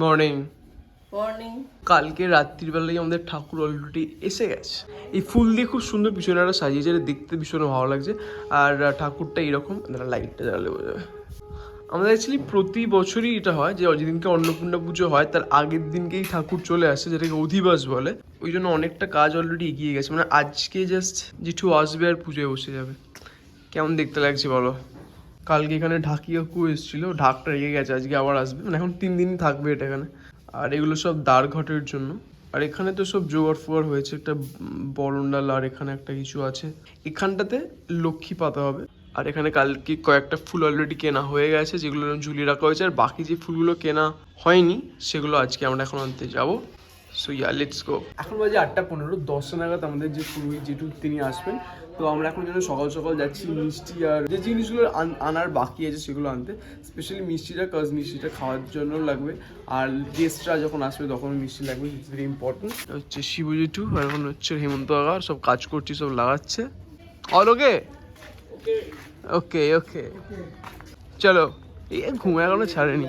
Morning morning কালকে রাত্রিবেলায় আমাদের ঠাকুর অলরেডি এসে গেছে। এই ফুল দিয়ে খুব সুন্দর পিছনে একটা সাজিয়েছে দেখতে ভীষণ ভালো লাগছে। আর ঠাকুরটা এইরকম লাইটটা জ্বালালে বোঝা যাবে। আমাদের অ্যাকচুয়ালি প্রতি বছরই এটা হয় যে যেদিনকে অন্নপূর্ণা পুজো হয় তার আগের দিনকেই ঠাকুর চলে আসে যেটাকে অধিবাস বলে। ওই জন্য অনেকটা কাজ অলরেডি এগিয়ে গেছে। মানে আজকে জাস্ট জিঠু আসবে আর পুজোয় বসে যাবে। কেমন দেখতে লাগছে বলো? কালকে এখানে ঢাকি কাকু এসেছিল ঢাকটা রেগে গেছে, আজকে আবার আসবে। মানে এখন তিন দিনই থাকবে এটা এখানে। আর এগুলো সব ঘটের জন্য। আর এখানে তো সব জোগাড় ফোগাড় হয়েছে, একটা বরণডাল আর এখানে একটা কিছু আছে। এখানটাতে লক্ষ্মী পাতা হবে। আর এখানে কালকে কয়েকটা ফুল অলরেডি কেনা হয়ে গেছে, যেগুলো ঝুলিয়ে রাখা হয়েছে। আর বাকি যে ফুলগুলো কেনা হয়নি, সেগুলো আজকে আমরা এখন আনতে যাব। সো ইয়া লেটস গো এখন বাজে আটটা পনেরো, দশটা নাগাদ আমাদের যে পুরোহিত যেটু তিনি আসবেন। তো আমরা এখন যেন সকাল সকাল যাচ্ছি মিষ্টি আর যে জিনিসগুলো আনার বাকি আছে সেগুলো আনতে। স্পেশালি মিষ্টিটা কাজ মিষ্টিটা খাওয়ার জন্য লাগবে। আর গেস্টরা যখন আসবে তখন মিষ্টি লাগবে ইটস ভেরি ইম্পর্টেন্ট হচ্ছে আর এখন হচ্ছে হেমন্ত আগার সব কাজ করছি সব লাগাচ্ছে। অল ওকে ওকে ওকে চলো এই ঘুমে এখনও ছাড়েনি।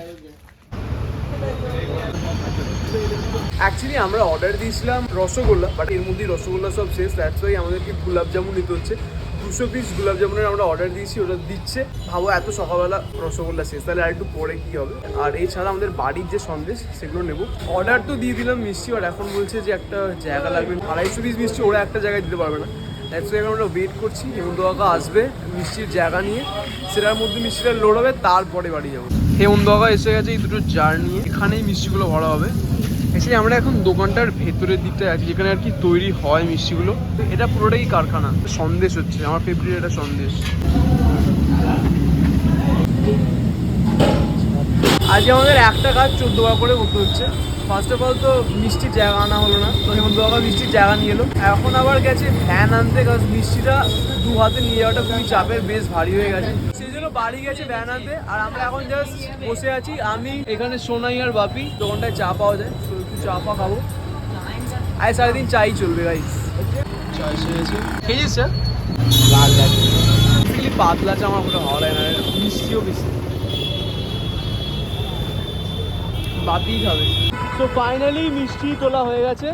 অ্যাকচুয়ালি আমরা অর্ডার দিয়েছিলাম রসগোল্লা বাট এর মধ্যেই রসগোল্লা সব শেষ দ্যাটস ওয়াই আমাদেরকে গোলাপ জামুন নিতে হচ্ছে। দুশো পিস গোলাপ জামুনের আমরা অর্ডার দিয়েছি ওটা দিচ্ছে। ভাবো, এত সকালবেলা রসগোল্লা শেষ, তাহলে আর একটু পরে কী হবে? আর এছাড়া আমাদের বাড়ির যে সন্দেশ, সেগুলো নেব। অর্ডার তো দিয়ে দিলাম মিষ্টি আর এখন বলছে যে একটা জায়গা লাগবে। আড়াইশো পিস মিষ্টি ওরা একটা জায়গায় দিতে পারবে না। দ্যাটস ওয়াই আমরা ওয়েট করছি হেমন্ত কাকা আসবে মিষ্টির জায়গা নিয়ে। সেটার মধ্যে মিষ্টিটা লোড হবে, তারপরে বাড়ি যাব। হেমন্ত কাকা এসে গেছে এই দুটো জার নিয়ে। এখানেই মিষ্টিগুলো ভরা হবে। অ্যাকচুয়ালি আমরা এখন দোকানটার ভেতরের দিকটায় আছি, যেখানে আর কি তৈরি হয় মিষ্টিগুলো। এটা পুরোটাই কারখানা। সন্দেশ হচ্ছে, আমার ফেভারিট এটা সন্দেশ। আজকে আমাদের একটা কাজ চোদ্দ বার করে করতে হচ্ছে। ফার্স্ট অফ অল তো মিষ্টির জায়গা আনা হলো না। তো হেমন্ত বাবা মিষ্টির জায়গা নিয়ে এলো। এখন আবার গেছে ভ্যান আনতে, কারণ মিষ্টিটা দু হাতে নিয়ে যাওয়াটা খুবই চাপের, বেশ ভারী হয়ে গেছে। বাড়ি গেছে ভ্যান আর আমরা এখন জাস্ট বসে আছি। আমি এখানে সোনাই আর বাপি দোকানটায় চা পাওয়া যায়। তো একটু চা পা খাব। আজ সারাদিন চাই চলবে গাইস চা এসে খেয়েছিস স্যার লাল পাতলা চা আমার ভালো লাগে না। মিষ্টিও বেশি। বাপি খাবে। তো ফাইনালি মিষ্টি তোলা হয়ে গেছে।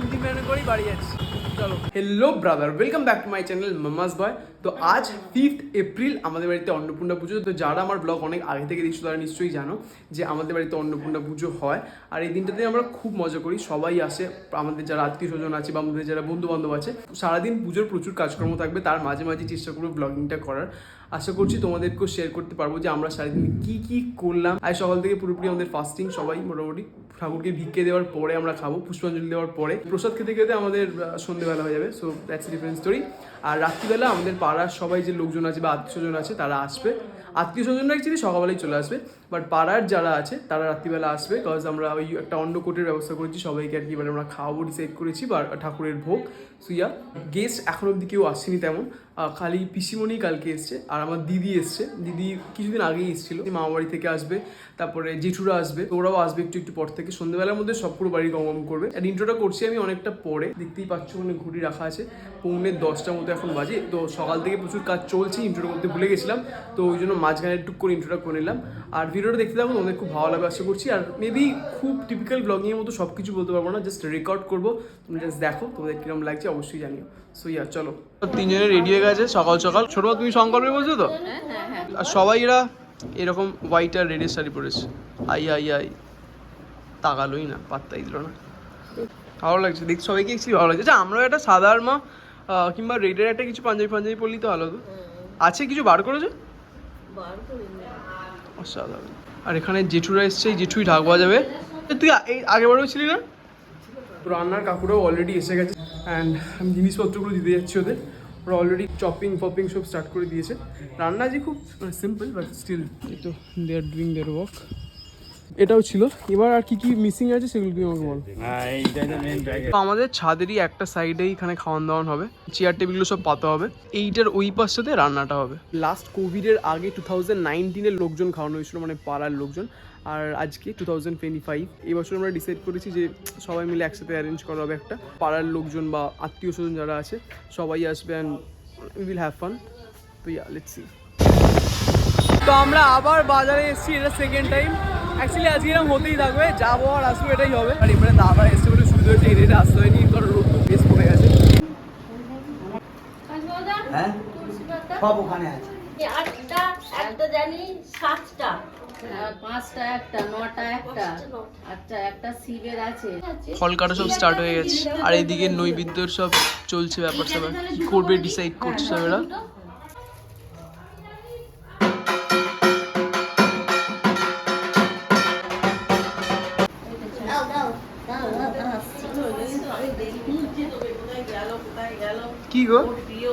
ইন্ডিম্যানে করেই বাড়ি যাচ্ছি। চলো। Hello brother welcome back to my channel mama's boy তো আজ ফিফথ এপ্রিল আমাদের বাড়িতে অন্নপূর্ণা পুজো। তো যারা আমার ব্লগ অনেক আগে থেকে দেখছ, তারা নিশ্চয়ই জানো যে আমাদের বাড়িতে অন্নপূর্ণা পুজো হয়। আর এই দিনটাতে আমরা খুব মজা করি, সবাই আসে। আমাদের যারা আত্মীয় স্বজন আছে বা আমাদের যারা বন্ধু বান্ধব আছে, সারাদিন পুজোর প্রচুর কাজকর্ম থাকবে। তার মাঝে মাঝে চেষ্টা করব ব্লগিংটা করার। আশা করছি তোমাদেরকেও শেয়ার করতে পারব যে আমরা সারাদিন কি কি করলাম। আজ সকাল থেকে পুরোপুরি আমাদের ফাস্টিং সবাই মোটামুটি ঠাকুরকে ভিক্ষে দেওয়ার পরে আমরা খাব, পুষ্পাঞ্জলি দেওয়ার পরে। প্রসাদ খেতে খেতে আমাদের সন্ধেবেলা হয়ে যাবে। সো দ্যাটস ডিফারেন্ট স্টোরি আর রাত্রিবেলা আমাদের পাড়ার সবাই যে লোকজন আছে বা আত্মীয় স্বজন আছে, তারা আসবে। আত্মীয় স্বজনরা অ্যাকচুয়ালি সকালবেলায় চলে আসবে। বাট পাড়ার যারা আছে, তারা রাত্রিবেলা আসবে বিকজ আমরা ওই একটা অন্নকোটের ব্যবস্থা করেছি। সবাইকে আর কি মানে আমরা খাওয়াবো ডিসাইড করেছি বা ঠাকুরের ভোগ। সুইয়া গেস্ট এখন অব্দি কেউ আসেনি তেমন। খালি পিসিমণি কালকে এসছে আর আমার দিদি এসছে। দিদি কিছুদিন আগেই এসেছিল। মামা বাড়ি থেকে আসবে, তারপরে জেঠুরা আসবে, ওরাও আসবে একটু একটু পর থেকে। সন্ধ্যেবেলার মধ্যে সব পুরো বাড়ি গমগম করবে। আর ইন্ট্রোটা করছি আমি অনেকটা পরে। দেখতেই পাচ্ছ ওখানে ঘুড়ি রাখা আছে। পৌনে দশটার মতো এখন বাজে। তো সকাল থেকে প্রচুর কাজ চলছে ইন্ট্রোটা করতে ভুলে গেছিলাম। তো ওই জন্য মাঝখানে টুক করে ইন্ট্রোটা করে নিলাম। আর ভিডিওটা দেখতে থাকো তোমাদের খুব ভালো লাগবে আশা করছি। আর মেবি খুব টিপিক্যাল ব্লগিংয়ের মতো সব কিছু বলতে পারব না জাস্ট রেকর্ড করব। তুমি জাস্ট দেখো তোমাদের কীরকম লাগছে অবশ্যই জানিও। সো ইয়া চলো। তিনজনে রেডি হয়ে গেছে সকাল সকাল। ছোট তুমি সংকল্পে বলছো তো? আর সবাই এরা এরকম হোয়াইট আর রেডের শাড়ি পরেছে। I I I. তাকালোই না পাত্তাই দিল না। ভালো লাগছে দেখ সবাইকে একচুয়ালি ভালো লাগছে। আচ্ছা আমরাও একটা সাদা আর মা কিংবা রেডের একটা কিছু পাঞ্জাবি পাঞ্জাবি পরলেই তো ভালো আছে কিছু বার করেছ? বার করি না অসাধারণ। আর এখানে জেঠুরা এসছে, জেঠুই ঢাক বাজাবে। তুই এই আগের বারেও ছিলি না? তো রান্নার কাকুরাও অলরেডি এসে গেছে। অ্যান্ড আমি জিনিসপত্রগুলো দিতে যাচ্ছি ওদের। ওরা অলরেডি চপিং ফপিং সব স্টার্ট করে দিয়েছে। রান্না যে খুব সিম্পল বাট স্টিল তো দে আর ডুইং দেয়ার ওয়ার্ক এটাও ছিল। এবার আর কি কি মিসিং আছে সেগুলো তুই আমাকে বল। তো আমাদের ছাদেরই একটা সাইডেই এখানে খাওয়ান দাওয়ান হবে চেয়ার টেবিলগুলো সব পাতা হবে। এইটার ওই পাশটাতে রান্নাটা হবে। লাস্ট কোভিডের আগে টু থাউজেন্ড নাইনটিনের লোকজন খাওয়ানো হয়েছিল মানে পাড়ার লোকজন। আর আজকে টু থাউজেন্ড টোয়েন্টি ফাইভ এবছর আমরা ডিসাইড করেছি যে সবাই মিলে একসাথে অ্যারেঞ্জ করা হবে একটা। পাড়ার লোকজন বা আত্মীয় স্বজন যারা আছে সবাই আসবে and we will have fun তো ইয়া লেটস সি তো আমরা আবার বাজারে এসেছি এটা সেকেন্ড টাইম অ্যাকচুয়ালি আজকে এরকম হতেই থাকবে যাব আর আসব এটাই হবে। আর এবারে দাদা এসে বলে সুবিধা হচ্ছে এদের আসতে হয়নি কারণ রোদ তো বেশ পড়ে গেছে। হ্যাঁ? সব ওখানে আছে। আটটা একটা জানি সাতটা। আর পাঁচটা একটা নটা একটা। আচ্ছা একটা শিবের আছে। ফল কাটা সব স্টার্ট হয়ে গেছে। আর এইদিকে নৈবেদ্যর সব চলছে ব্যাপার স্যাপার কি করবে ডিসাইড করছে সব এরা কি গো? প্রিয়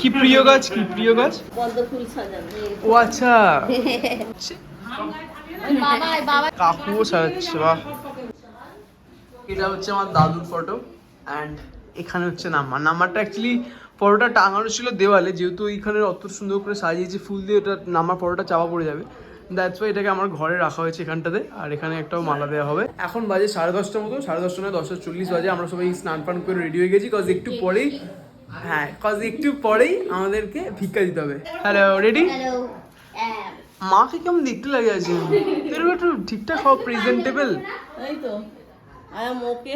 কি প্রিয় গাছ, কি প্রিয় গাছ? ও আচ্ছা। কাকুও সাজাচ্ছে, বাহ। এটা হচ্ছে আমার দাদুর ফটো অ্যান্ড এখানে হচ্ছে নাম্বার নাম্বারটা অ্যাকচুয়ালি ফটোটা টাঙানো ছিল দেওয়ালে, যেহেতু এইখানে অত সুন্দর করে সাজিয়েছে ফুল দিয়ে, ওটা নাম্বার ফটোটা চাপা পড়ে যাবে। দ্যাটস ওয়াই এটাকে আমার ঘরে রাখা হয়েছে এখানটাতে, আর এখানে একটাও মালা দেওয়া হবে। এখন বাজে সাড়ে দশটার মতো, সাড়ে দশটা নয়, দশটা চল্লিশ বাজে, আমরা সবাই স্নান পান করে রেডি হয়ে গেছি কজ একটু পরেই হ্যাঁ কজ একটু পরেই আমাদেরকে ভিক্ষা দিতে হবে। হ্যালো রেডি মাকে কেমন দেখতে লাগে আছে এরকম একটু ঠিকঠাক হওয়া প্রেজেন্টেবল এই তো I am okay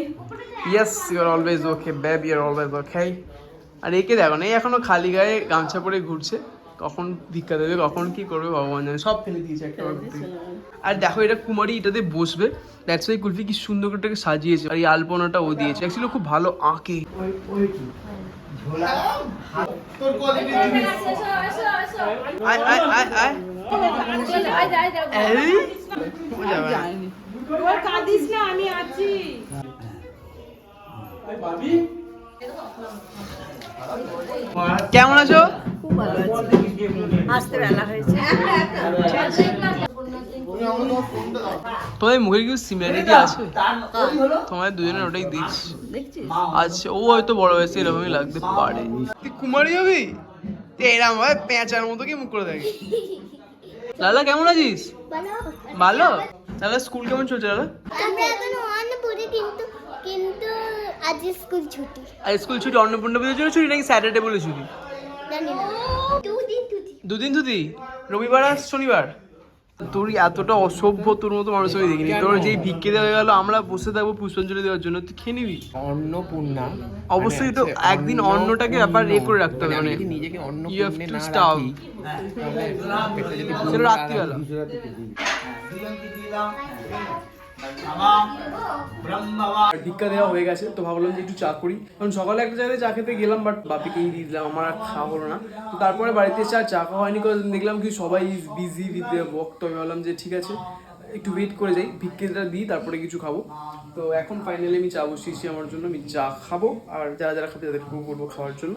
yes you're always okay babe you're always okay আর একে দেখো না এই এখনও খালি গায়ে গামছা পরে ঘুরছে। কখন ভিক্ষা দেবে কখন কি করবে ভগবান জানে। সব ফেলে দিয়েছে একটা আর দেখো এটা কুমারী এটাতে বসবে। দ্যাটস ওয়াই কুলফি কি সুন্দর করে এটাকে সাজিয়েছে। আর এই আলপনাটা ও দিয়েছে। অ্যাকচুয়ালি খুব ভালো আঁকে। কাঁদিস না আমি আছি। কেমন আছো? আসতে বেলা হয়েছে। তোমাদের মুখের কিছু সিমিলারিটি আছে? তোমাদের দুজনের ওটাই দিচ্ছি। আচ্ছা ও হয়তো বড় হয়েছে এরকমই লাগতে পারে। তুই কুমারী হবি? তুই এরকম হয় পেঁচার মতো কি মুখ করে থাকে লালা কেমন আছিস? ভালো। তাহলে স্কুল কেমন চলছে লালা? আমরা এখন অন পড়ি কিন্তু কিন্তু আজ স্কুল ছুটি। আর স্কুল ছুটি অন্নপূর্ণা পুজোর জন্য ছুটি নাকি স্যাটারডে বলে ছুটি? জানি দুদিন ছুটি? দুদিন রবিবার আর শনিবার? তোর এতটা অসভ্য তোর মতো মানুষ আমি দেখিনি। তোর যেই ভিক্ষে দেওয়া গেল আমরা বসে থাকব পুষ্পাঞ্জলি দেওয়ার জন্য তুই খেয়ে নিবি? অন্নপূর্ণা। অবশ্যই তো মানে একদিন অন্নটাকে ব্যাপার এ করে রাখতে হবে মানে মানে নিজেকে অন্ন have অন্নপূর্ণে to না starve. রাখি তাহলে পেটটা যদি সেটা রাত্রিবেলা। ভিক্ষা দেওয়া হয়ে গেছে, তো ভাবলাম যে একটু চা করি। কারণ সকালে একটা জায়গায় চা খেতে গেলাম বাট বাপিকেই দিয়ে দিলাম, আমার আর খাওয়া হলো না। তো তারপরে বাড়িতে এসে আর চা খাওয়া হয়নি, কারণ দেখলাম কি সবাই বিজি উইথ ওয়ার্ক তো আমি ভাবলাম যে ঠিক আছে, একটু ওয়েট করে যাই, ভিক্ষেটা দিই, তারপরে কিছু খাব। তো এখন ফাইনালি আমি চা বসিয়েছি আমার জন্য, আমি চা খাব, আর যারা যারা খাবে তাদেরকেও করব খাওয়ার জন্য।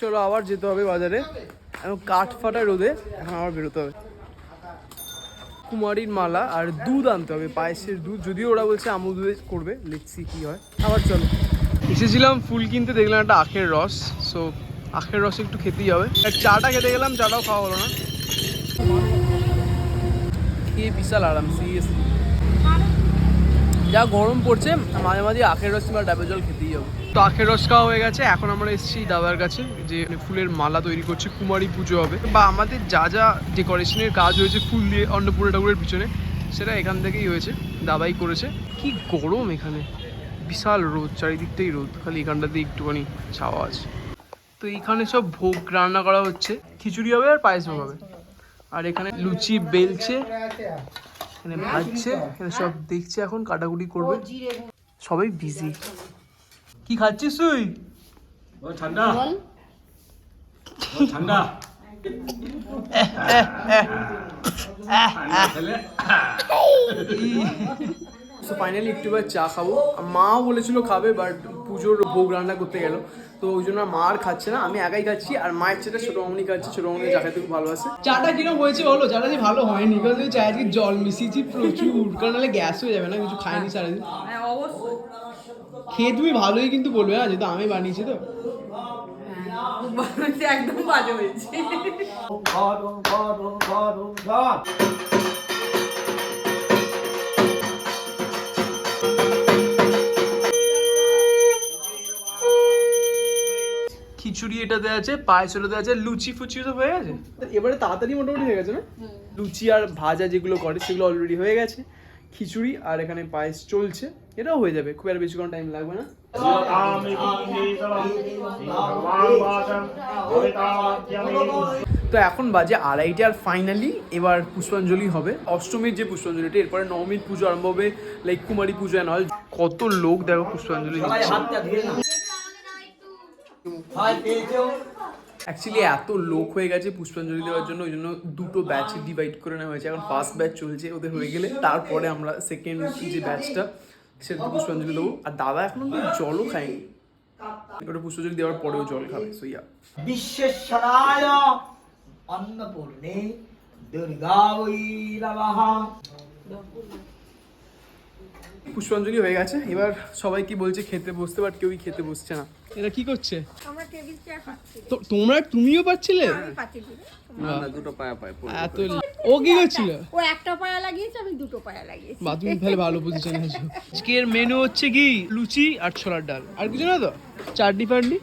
চলো আবার যেতে হবে বাজারে। এখন কাঠ ফাটা রোদে, এখন আবার বেরোতে হবে। কুমারীর মালা আর দুধ আনতে হবে, পায়েসের দুধ। যদিও ওরা বলছে আমুল দুধে করবে লিখছি কি হয়। আবার চলো। এসেছিলাম, ফুল কিনতে, দেখলাম একটা আখের রস। সো আখের রস একটু খেতেই হবে। আর চাটা খেতে গেলাম, চাটাও খাওয়া হলো না। খেয়ে বিশাল আরাম সিরিয়াসলি যা গরম পড়ছে, মাঝে মাঝে আখের রস বা ডাবের জল খেতেই হবে। তো আখের রস খাওয়া হয়ে গেছে, এখন আমরা এসেছি দাদার কাছে, যে ফুলের মালা তৈরি করছে, কুমারী পুজো হবে। বা আমাদের যা যা ডেকোরেশনের কাজ হয়েছে, ফুল দিয়ে অন্নপূর্ণা ঠাকুরের পিছনে, সেটা এখান থেকেই হয়েছে দাবাই করেছে। কি গরম এখানে। বিশাল রোদ, চারিদিকটাই রোদ, খালি এখানটাতে একটুখানি ছাওয়া আছে। তো এখানে সব ভোগ রান্না করা হচ্ছে, খিচুড়ি হবে আর পায়েস হবে। আর এখানে লুচি বেলছে এখানে ভাজছে এখানে সব দেখছে এখন কাটাকুটি করবে। সবাই বিজি কি খাচ্ছিস তুই? তো ফাইনালি একটু চা খাব। আর মাও বলেছিল খাবে বাট পুজোর ভোগ রান্না করতে গেল। তো ওই জন্য মার খাচ্ছে না আমি একাই খাচ্ছি আর মায়ের চেটা ছোট মামনি খাচ্ছে ছোট মামনি চা খেতে খুব ভালোবাসে চাটা কীরকম হয়েছে বলো? চাটা যে ভালো হয়নি কারণ ওই চায়ে আজকে জল মিশিয়েছি প্রচুর কারণ নাহলে গ্যাস হয়ে যাবে না কিছু খাইনি সারাদিন খেয়ে তুমি ভালোই কিন্তু বলবে হ্যাঁ যেহেতু আমি বানিয়েছি তো। একদম বাজে হয়েছে। খিচুড়ি এটাতে আছে পায়েস ওটাতে আছে লুচি ফুচি তো হয়ে গেছে? এবারে তাড়াতাড়ি মোটামুটি হয়ে গেছে না? লুচি আর ভাজা যেগুলো করে সেগুলো অলরেডি হয়ে গেছে। খিচুড়ি আর এখানে পায়েস চলছে এটাও হয়ে যাবে খুব একটা বেশিক্ষণ টাইম লাগবে না। তো এখন বাজে আড়াইটে আর ফাইনালি এবার পুষ্পাঞ্জলি হবে। অষ্টমীর যে পুষ্পাঞ্জলিটা এরপরে নবমীর পুজো আরম্ভ হবে like Kumari Puja and all কত লোক দেখো পুষ্পাঞ্জলি সবাই দিচ্ছে হাতটা ধুয়ে নাও হয় পেয়েছ অ্যাকচুয়ালি এত লোক হয়ে গেছে পুষ্পাঞ্জলি দেওয়ার জন্য ওই জন্য দুটো ব্যাচে ডিভাইড করে নেওয়া হয়েছে। এখন ফার্স্ট ব্যাচ চলছে ওদের হয়ে গেলে তারপরে আমরা সেকেন্ড যে ব্যাচটা সেটা পুষ্পাঞ্জলি দেবো। আর দাদা এখন জলও খায়নি। ওটা পুষ্পাঞ্জলি দেওয়ার পরেও জল খাবে সইয়া বিশ্বেশ্বরায় অন্নপূর্ণে দুর্গা নমঃ। পুষ্পাঞ্জলি হয়ে গেছে। এবার সবাই কি বলছে খেতে বসতে বাট কেউই খেতে বসছে না। এরা কি করছে? আমরা টেবিল চেয়ার পাচ্ছি। তো তোমরা তুমিও পাচ্ছিলে? দুটো পায়া পায় এত ও কি করছিল? ও একটা পায়া লাগিয়েছে আমি দুটো পায়া লাগিয়েছি। বা তুমি তাহলে ভালো পজিশনে আছো আজকের মেনু হচ্ছে কি? লুচি আর ছোলার ডাল। আর কিছু না তো? চাটনি ফাটনি?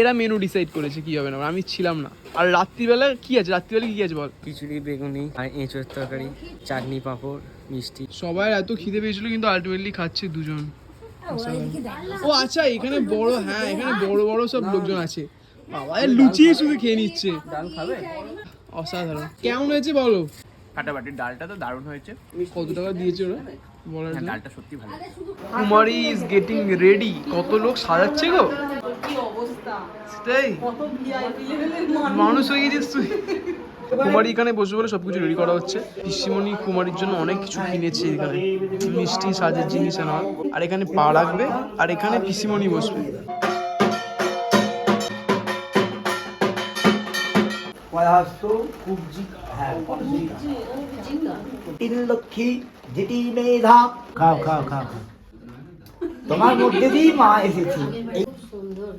এরা মেনু ডিসাইড করেছে কি হবে না আমি ছিলাম না। আর রাত্রিবেলা কি আছে? রাত্রিবেলা কি আছে বল? খিচুড়ি বেগুনি আর এঁচোর তরকারি চাটনি পাঁপড়। মিষ্টি। সবাই এত খিদে পেয়েছিল কিন্তু আলটিমেটলি খাচ্ছে দুজন। ও আচ্ছা এখানে বড় হ্যাঁ এখানে বড় বড় সব লোকজন আছে। বাবা লুচি শুধু খেয়ে নিচ্ছে। ডাল খাবে? অসাধারণ। কেমন হয়েছে বলো? ফাটাফাটি। ডালটা তো দারুণ হয়েছে। কত টাকা দিয়েছে ওরা? বলার হ্যাঁ ডালটা সত্যি ভালো। কুমারী ইজ গেটিং রেডি কত লোক সাজাচ্ছে গো। কি অবস্থা? সেটাই। কত ভিআইপি লেভেলের মানুষ হয়ে গেছিস তুই। কুমারী এখানে বসে বলে সবকিছু রেডি করা হচ্ছে। পিসিমণি কুমারীর জন্য অনেক কিছু কিনেছে এখানে। মিষ্টি সাজের জিনিস আর all। আর এখানে পা রাখবে আর এখানে পিসিমণি বসবে। হ্যাঁ খাও খাও খাও। তোমার মধ্যে দিয়েই মা এসেছি। সুন্দর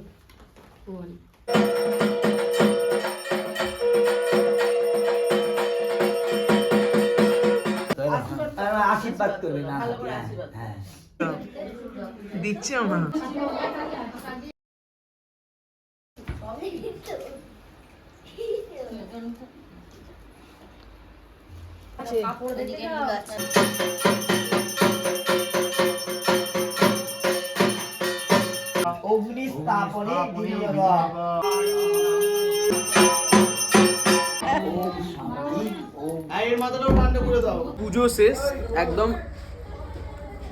আশীর্বাদ করবে না ভালো করে হ্যাঁ। হ্যাঁ আমরা? কাপড় দিকে অগ্নি স্থাপনে শান্তি ওম পুজো শেষ একদম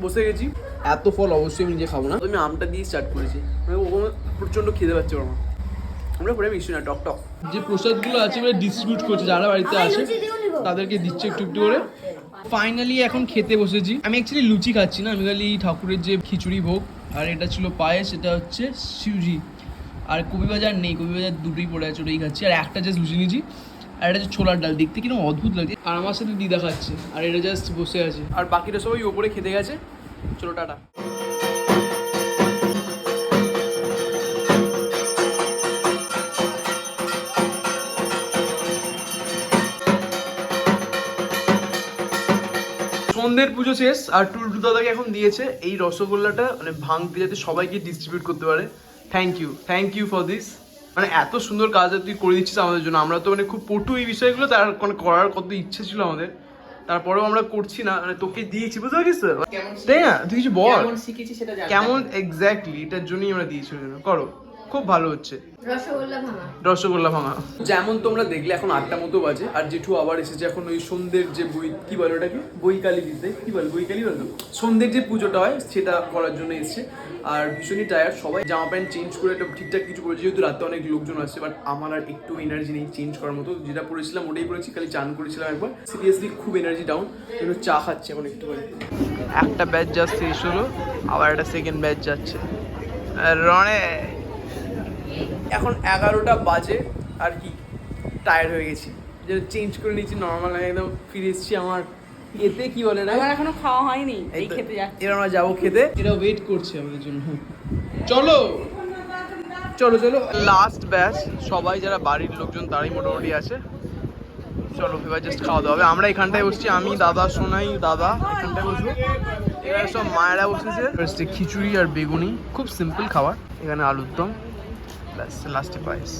বসে গেছি। এত ফল অবশ্যই আমি নিজে খাব না। আমি আমটা দিয়ে স্টার্ট করেছি। ওখানে প্রচণ্ড খেতে পাচ্ছে আমার আমরা পরে মিশি না টক টক যে প্রসাদগুলো আছে ওরা ডিস্ট্রিবিউট করছে যারা বাড়িতে আছে তাদেরকে দিচ্ছে একটু একটু করে। ফাইনালি এখন খেতে বসেছি। আমি অ্যাকচুয়ালি লুচি খাচ্ছি না আমি খালি ঠাকুরের যে খিচুড়ি ভোগ আর এটা ছিল পায়েস এটা হচ্ছে সিউজি আর কবি বাজার নেই কবি বাজার দুটোই পড়ে আছে ওটাই খাচ্ছি। আর একটা জাস্ট লুচি নিয়েছি। আর এটা হচ্ছে ছোলার ডাল, দেখতে কীরকম অদ্ভুত লাগছে। আর আমার সাথে দিদা খাচ্ছে, আর এটা জাস্ট বসে আছে। আর বাকিটা সবাই ওপরে খেতে গেছে। চলো, টাটা। সন্ধ্যের পুজো শেষ, আর টুলটু দাদাকে এখন দিয়েছে এই রসগোল্লাটা মানে ভাঙতে যাতে সবাইকে ডিস্ট্রিবিউট করতে পারে। Thank you thank you for this মানে এত সুন্দর কাজ তুই করে দিচ্ছিস আমাদের জন্য। আমরা তো মানে খুব পটু এই বিষয়গুলো তার মানে করার কত ইচ্ছে ছিল আমাদের। তারপরেও আমরা করছি না মানে তোকে দিয়েছি বুঝতে পারছিস তো? তাই না? তুই কিছু বল। শিখেছি? সেটা কেমন এক্স্যাক্টলি এটার জন্যই আমরা দিয়েছি করো। খুব ভালো হচ্ছে। রসগোল্লা ভাঙা। রসগোল্লা ভাঙা। যেমন তোমরা দেখলে এখন আটটা মতো বাজে আর জেঠু আবার এসেছে এখন ওই সন্ধ্যের যে বই কি বলে ওটাকে? বইকালি দিতে কি বলে বইকালি বলে তো? সন্ধ্যের যে পুজোটা হয় সেটা করার জন্য এসেছে। আর ভীষণই টায়ার সবাই জামা প্যান্ট চেঞ্জ করে একটা ঠিকঠাক কিছু করেছে যেহেতু রাতে অনেক লোকজন আসছে বাট আমার আর একটু এনার্জি নেই চেঞ্জ করার মতো। যেটা পড়েছিলাম ওটাই পড়েছি খালি চান করেছিলাম একবার। সিরিয়াসলি খুব এনার্জি ডাউন একটু চা খাচ্ছে এখন একটু একটা ব্যাচ জাস্ট শেষ হলো আবার একটা সেকেন্ড ব্যাচ যাচ্ছে। রনে এখন এগারোটা বাজে আর কি টায়ার্ড হয়ে গেছি। যে চেঞ্জ করে নিয়েছি নর্মাল একদম ফিরে এসেছি আমার এতে কি বলে না? আমার এখনও খাওয়া হয়নি এই খেতে যাচ্ছি। এবার আমরা যাব খেতে। এরা ওয়েট করছে আমাদের জন্য। চলো! চলো চলো। লাস্ট ব্যাচ সবাই যারা বাড়ির লোকজন তারাই মোটামুটি আছে। চলো এবার জাস্ট খাওয়া দাওয়া হবে। আমরা এখানটায় বসছি আমি দাদা সোনাই দাদা এখানটায় বসবো। এখানে সব মায়েরা বসেছে। খিচুড়ি আর বেগুনি খুব সিম্পল খাবার। এখানে আলুর দম। ব্যাস লাস্টে পায়েস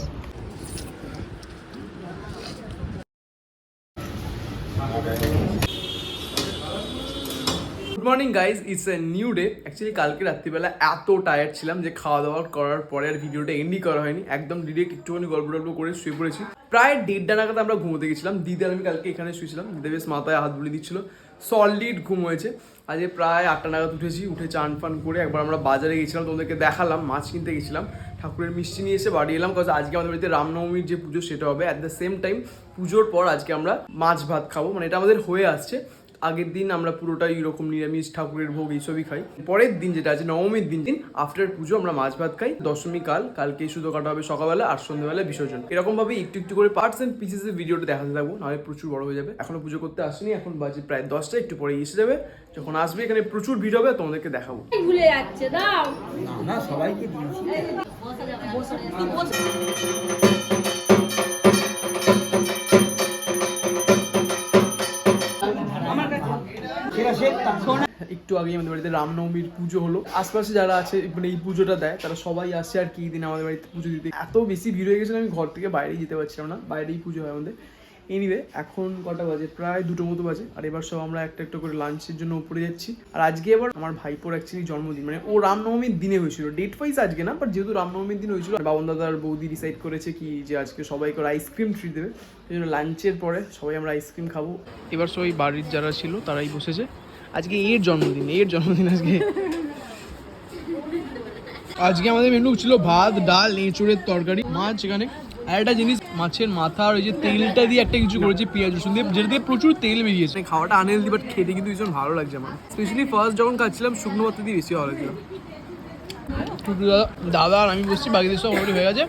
good morning guys it's a new day actually কালকে রাত্রিবেলা এত টায়ার্ড ছিলাম যে খাওয়া দাওয়া করার পরে আর ভিডিওটা এন্ডই করা হয়নি। একদম ডিরেক্ট একটুখানি গল্প টল্প করে শুয়ে পড়েছি। প্রায় দেড়টা নাগাদ আমরা ঘুমোতে গেছিলাম। দিদি আমি কালকে এখানে শুয়েছিলাম। দিদি বেশ মাথায় হাত বুলিয়ে দিচ্ছিল। সলিড ঘুম হয়েছে। আজকে প্রায় আটটা নাগাদ উঠেছি। উঠে চান ফান করে একবার আমরা বাজারে গেছিলাম। তোমাদেরকে দেখালাম। মাছ কিনতে গেছিলাম। ঠাকুরের মিষ্টি নিয়ে এসে বাড়ি এলাম কাজ আজকে আমাদের বাড়িতে রামনবমীর যে পুজো সেটা হবে। অ্যাট দ্য সেম টাইম পুজোর পর আজকে আমরা মাছ ভাত খাব। মানে এটা আমাদের হয়ে আসছে। আগের দিন আমরা পুরোটাই এরকম নিরামিষ ঠাকুরের ভোগ এইসবই খাই। পরের দিন যেটা আছে নবমীর দিন দিন আফটার পুজো আমরা মাছ ভাত খাই। দশমী কাল কালকে শুধু কাটা হবে সকালবেলা আর সন্ধ্যেবেলা বিসর্জন। এরকম ভাবে একটু একটু করে পার্টস এন্ড পিসেস এর ভিডিওটা দেখাতে থাকব নাহলে প্রচুর বড় হয়ে যাবে। এখনও পুজো করতে আসেনি এখন বাজে প্রায় দশটা একটু পরে এসে যাবে। যখন আসবে এখানে প্রচুর ভিড় হবে তোমাদেরকে দেখাবো। ভুলে যাচ্ছে দাও। না না সবাইকে দিয়েছি। একটু আগে আমাদের বাড়িতে রামনবমীর পুজো হলো। আশপাশে যারা আছে মানে এই পুজোটা দেয়, তারা সবাই আসে আর কি দিন আমাদের বাড়িতে পুজো দিতে। এত বেশি ভিড় হয়ে গেছিল, আমি ঘর থেকে বাইরেই যেতে পারছিলাম না, বাইরেই পুজো হয় আমাদের। এনিওয়ে এখন কটা বাজে? প্রায় দুটো মতো বাজে। আর এবার সব আমরা একটা একটা করে লাঞ্চের জন্য উপরে যাচ্ছি। আর আজকে এবার আমার ভাইপোর অ্যাকচুয়ালি জন্মদিন। মানে ও রামনবমীর দিনে হয়েছিল। ডেট ওয়াইজ আজকে না বাট যেহেতু রামনবমীর দিন হয়েছিল, বাবন দাদার বৌদি ডিসাইড করেছে কি যে আজকে সবাইকে ওরা আইসক্রিম ট্রিট দেবে। সেই জন্য লাঞ্চের পরে সবাই আমরা আইসক্রিম খাব। এবার সবাই বাড়ির যারা ছিল, তারাই বসেছে। আজকে এর জন্মদিন এর জন্মদিন আজকে। আজকে আমাদের মেনু ছিল ভাত, ডাল, এঁচুড়ের তরকারি, মাছ এখানে। আর একটা জিনিস মাছের মাথা আর ওই যে তেলটা দিয়ে একটা কিছু করেছে পেঁয়াজ রসুন দিয়ে। যেটা দিয়ে প্রচুর তেল বেরিয়েছে। খাওয়াটা আনহেলদি বাট খেতে কিন্তু ভীষণ ভালো লাগছে আমার। স্পেশালি ফার্স্ট যখন খাচ্ছিলাম শুকনো পাতা দিয়ে বেশি ভালো লাগছিল। দাদা দাদা আর আমি বসছি বাকিদের সব অলরেডি হয়ে গেছে।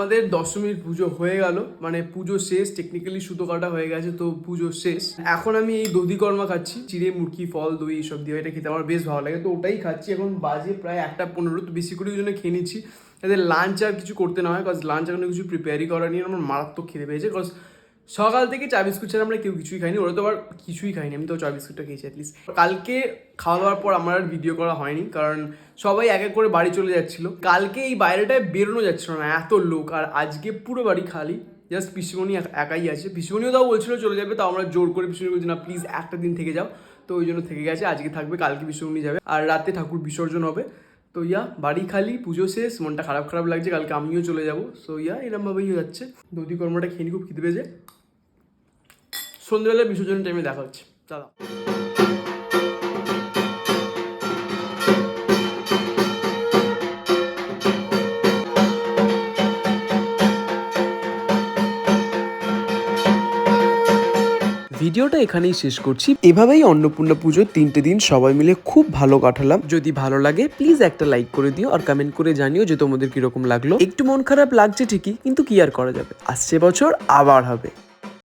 আমাদের দশমীর পুজো হয়ে গেল। মানে পুজো শেষ টেকনিক্যালি সুতো কাটা হয়ে গেছে, তো পুজো শেষ। এখন আমি এই দধি কর্মা খাচ্ছি, চিড়ে, মুরগি, ফল, দই, এইসব দিয়ে। এটা খেতে আমার বেশ ভালো লাগে, তো ওটাই খাচ্ছি। এখন বাজে প্রায় একটা পনেরো, তো বেশি করে ওই জন্য খেয়ে নিচ্ছি। যাতে লাঞ্চ আর কিছু করতে না হয় কজ লাঞ্চ এখন কিছু প্রিপেয়ারই করা নিয়ে আমার মারাত্মক খেতে পেয়েছে কজ সকাল থেকে চা বিস্কুট ছাড়া আমরা কেউ কিছুই খাইনি, ওরা তো আবার কিছুই খাইনি, আমি তো চা বিস্কুটটা খেয়েছি অ্যাটলিস্ট কালকে খাওয়া দাওয়ার পর আমার আর ভিডিও করা হয়নি, কারণ সবাই এক এক করে বাড়ি চলে যাচ্ছিল। কালকে এই বাইরেটায় বেরোনো যাচ্ছিল না, এত লোক, আর আজকে পুরো বাড়ি খালি। জাস্ট পিসিমণি এক- একাই আছে। পিসিমণিও তাও বলছিল চলে যাবে, তাও আমরা জোর করে পিসিমণি বলছি, না প্লিজ একটা দিন থেকে যাও। তো ওই জন্য থেকে গেছে, আজকে থাকবে, কালকে পিসিমণি যাবে। আর রাতে ঠাকুর বিসর্জন হবে। তো ইয়া, বাড়ি খালি, পুজো শেষ, মনটা খারাপ খারাপ লাগছে, কালকে আমিও চলে যাব। সো ইয়া, এরমভাবেই যাচ্ছে। দধি কর্মটা খেয়ে খুব খিদে পেয়েছে। সন্ধ্যেবেলা বিসর্জনের টাইমে দেখা হচ্ছে। দাদা ভিডিওটা এখানেই শেষ করছি। এভাবেই অন্নপূর্ণা পুজোর তিনটে দিন সবাই মিলে খুব ভালো কাটালাম। যদি ভালো লাগে প্লিজ একটা লাইক করে দিও আর কমেন্ট করে জানিও যে তোমাদের কীরকম লাগল। একটু মন খারাপ লাগছে ঠিকই কিন্তু কি আর করা যাবে? আসছে বছর আবার হবে।